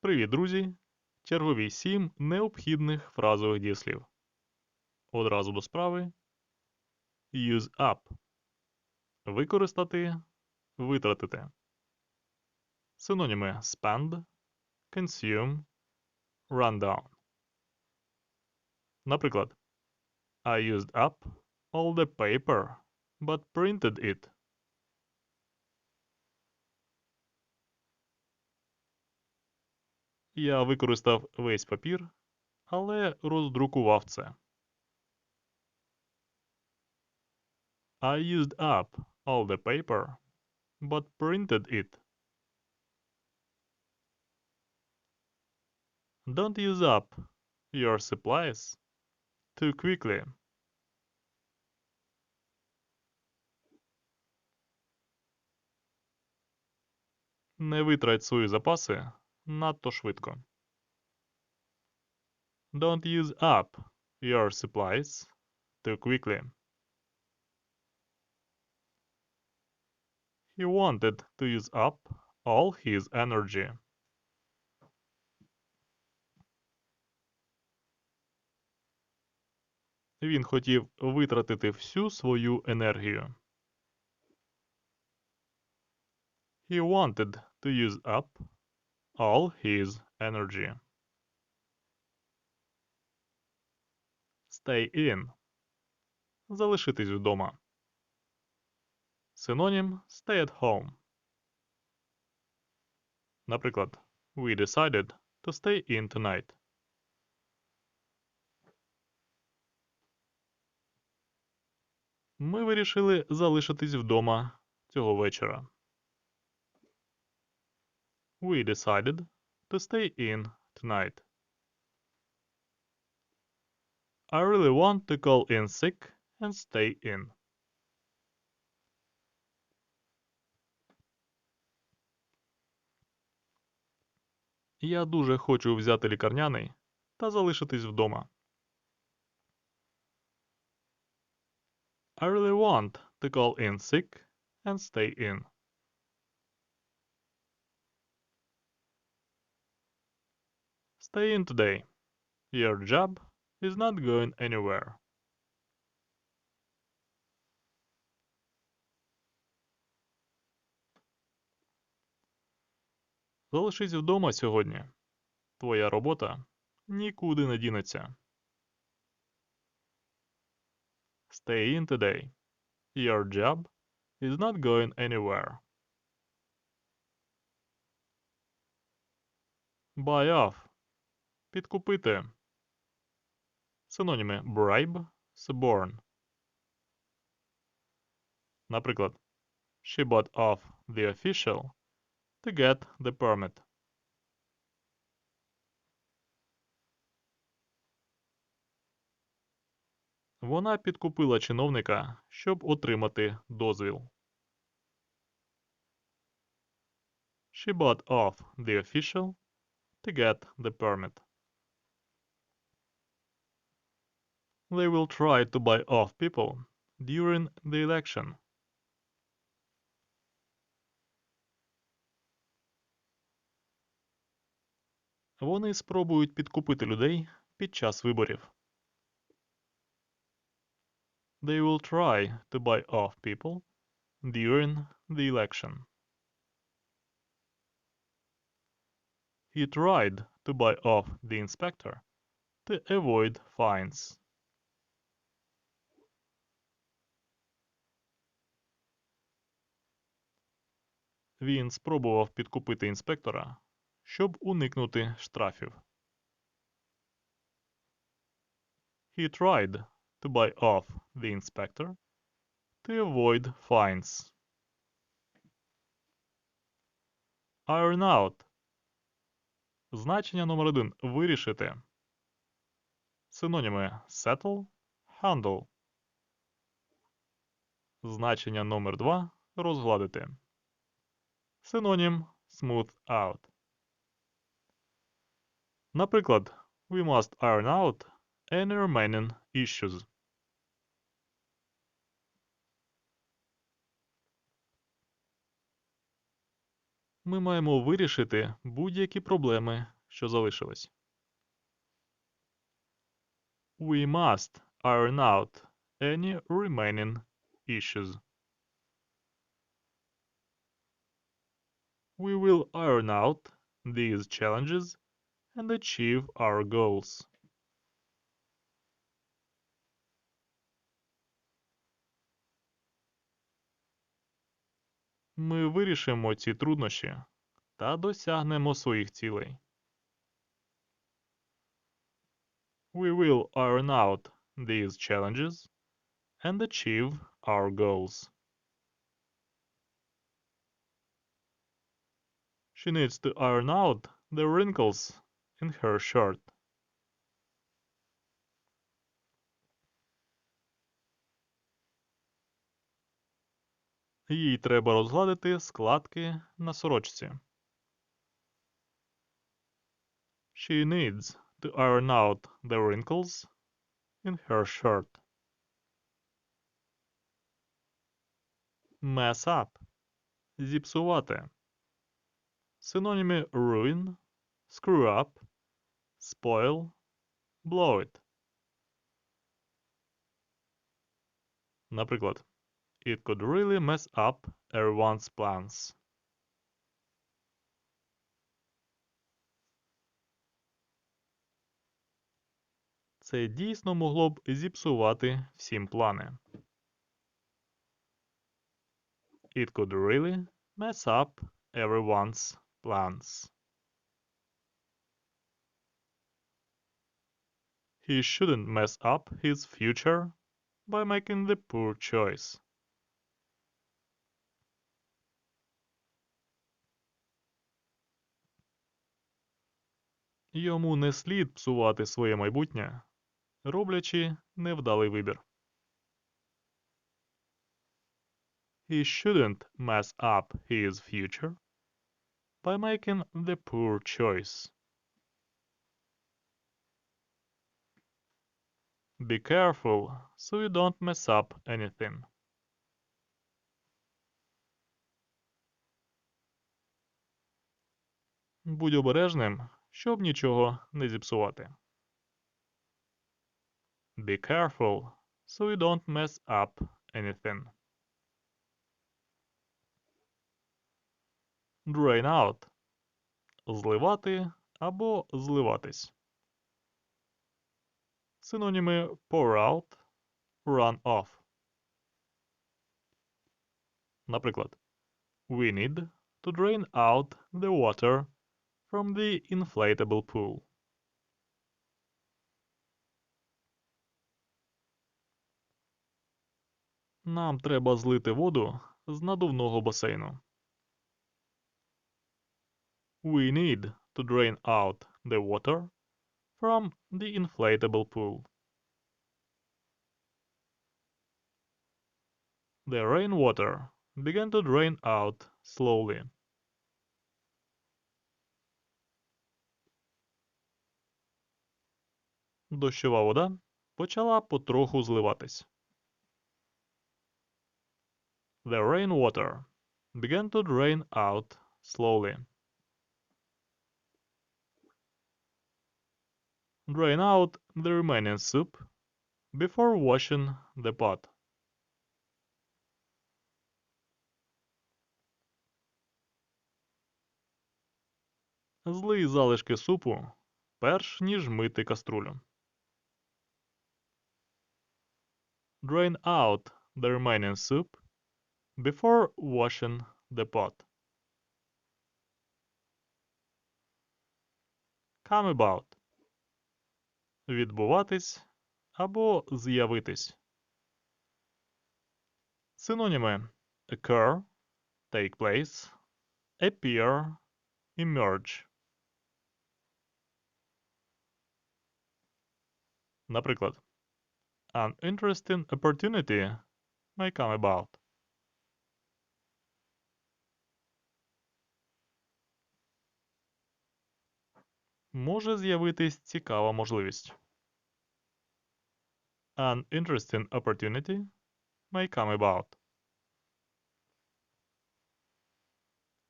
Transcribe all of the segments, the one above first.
Привіт, друзі! Чергові сім необхідних фразових дієслів. Одразу до справи. Use up. Використати. Витратити. Синоніми spend, consume, run down. Наприклад, I used up all the paper, but printed it. Я використав весь папір, але роздрукував це. I used up all the paper, but printed it. Don't use up your supplies too quickly. Не витрать свої запаси надто швидко. Don't use up your supplies too quickly. He wanted to use up all his energy. Він хотів витратити всю свою енергію. He wanted to use up all his energy. Stay in. Залишитись вдома. Синонім stay at home. Наприклад, we decided to stay in tonight. Ми вирішили залишитись вдома цього вечора. We decided to stay in tonight. I really want to call in sick and stay in. Я дуже хочу взяти лікарняний та залишитись вдома. I really want to call in sick and stay in. Stay in today. Your job is not going anywhere. Залишись вдома сьогодні. Твоя робота нікуди не дінеться. Stay in today. Your job is not going anywhere. Buy off. Підкупити. Синоніми bribe, suborn. Наприклад, She bought off the official to get the permit. Вона підкупила чиновника, щоб отримати дозвіл. She bought off the official to get the permit. They will try to buy off people during the election. Вони спробують підкупити людей під час виборів. They will try to buy off people during the election. He tried to buy off the inspector to avoid fines. Він спробував підкупити інспектора, щоб уникнути штрафів. He tried to buy off the inspector to avoid fines. Iron out. Значення номер один вирішити. Синоніми settle, handle. Значення номер два розгладити. Синонім smooth out. Наприклад, we must iron out any remaining issues. Ми маємо вирішити будь-які проблеми, що залишились. We must iron out any remaining issues. We will iron out these challenges and achieve our goals. Ми вирішимо ці труднощі та досягнемо своїх цілей. We will iron out these challenges and achieve our goals. She needs to iron out the wrinkles in her shirt. Їй треба розгладити складки на сорочці. She needs to iron out the wrinkles in her shirt. Mess up. Зіпсувати. Синоніми ruin, screw up, spoil, blow it. Наприклад, It could really mess up everyone's plans. Це дійсно могло б зіпсувати всім плани. It could really mess up everyone's plans. He shouldn't mess up his future by making the poor choice. Йому не слід псувати своє майбутнє, роблячи невдалий вибір. He shouldn't mess up his future by making the poor choice. Be careful so you don't mess up anything. Будь обережним, щоб нічого не зіпсувати. Be careful so you don't mess up anything. Drain out зливати або зливатись. Синоніми pour out, run off. Наприклад, we need to drain out the water from the inflatable pool. Нам треба злити воду з надувного басейну. We need to drain out the water from the inflatable pool. The rainwater began to drain out slowly. Дощова вода почала потроху зливатись. The rainwater began to drain out slowly. Drain out the remaining soup before washing the pot. Злий залишки супу, перш ніж мити каструлю. Drain out the remaining soup before washing the pot. Come about. Відбуватись або з'явитись. Синоніми occur, take place, appear, emerge. Наприклад, an interesting opportunity may come about. Може з'явитись цікава можливість. An interesting opportunity may come about.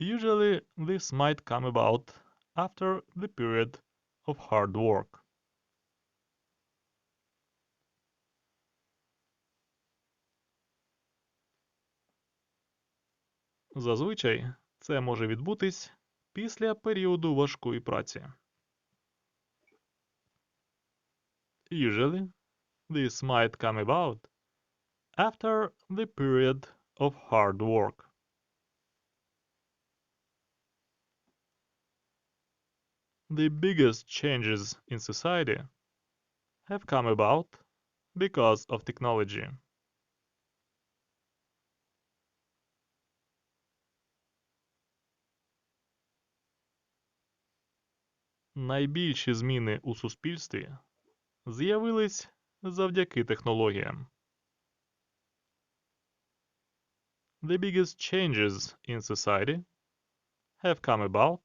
Usually, this might come about after the period of hard work. Зазвичай це може відбутись після періоду важкої праці. Usually, this might come about after the period of hard work. The biggest changes in society have come about because of technology. Найбільші зміни у суспільстві з'явились завдяки технологіям. The biggest changes in society have come about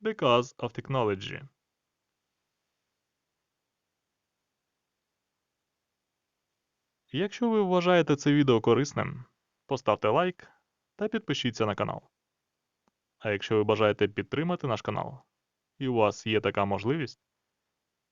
because of technology. Якщо ви вважаєте це відео корисним, поставте лайк та підпишіться на канал. А якщо ви бажаєте підтримати наш канал, і у вас є така можливість,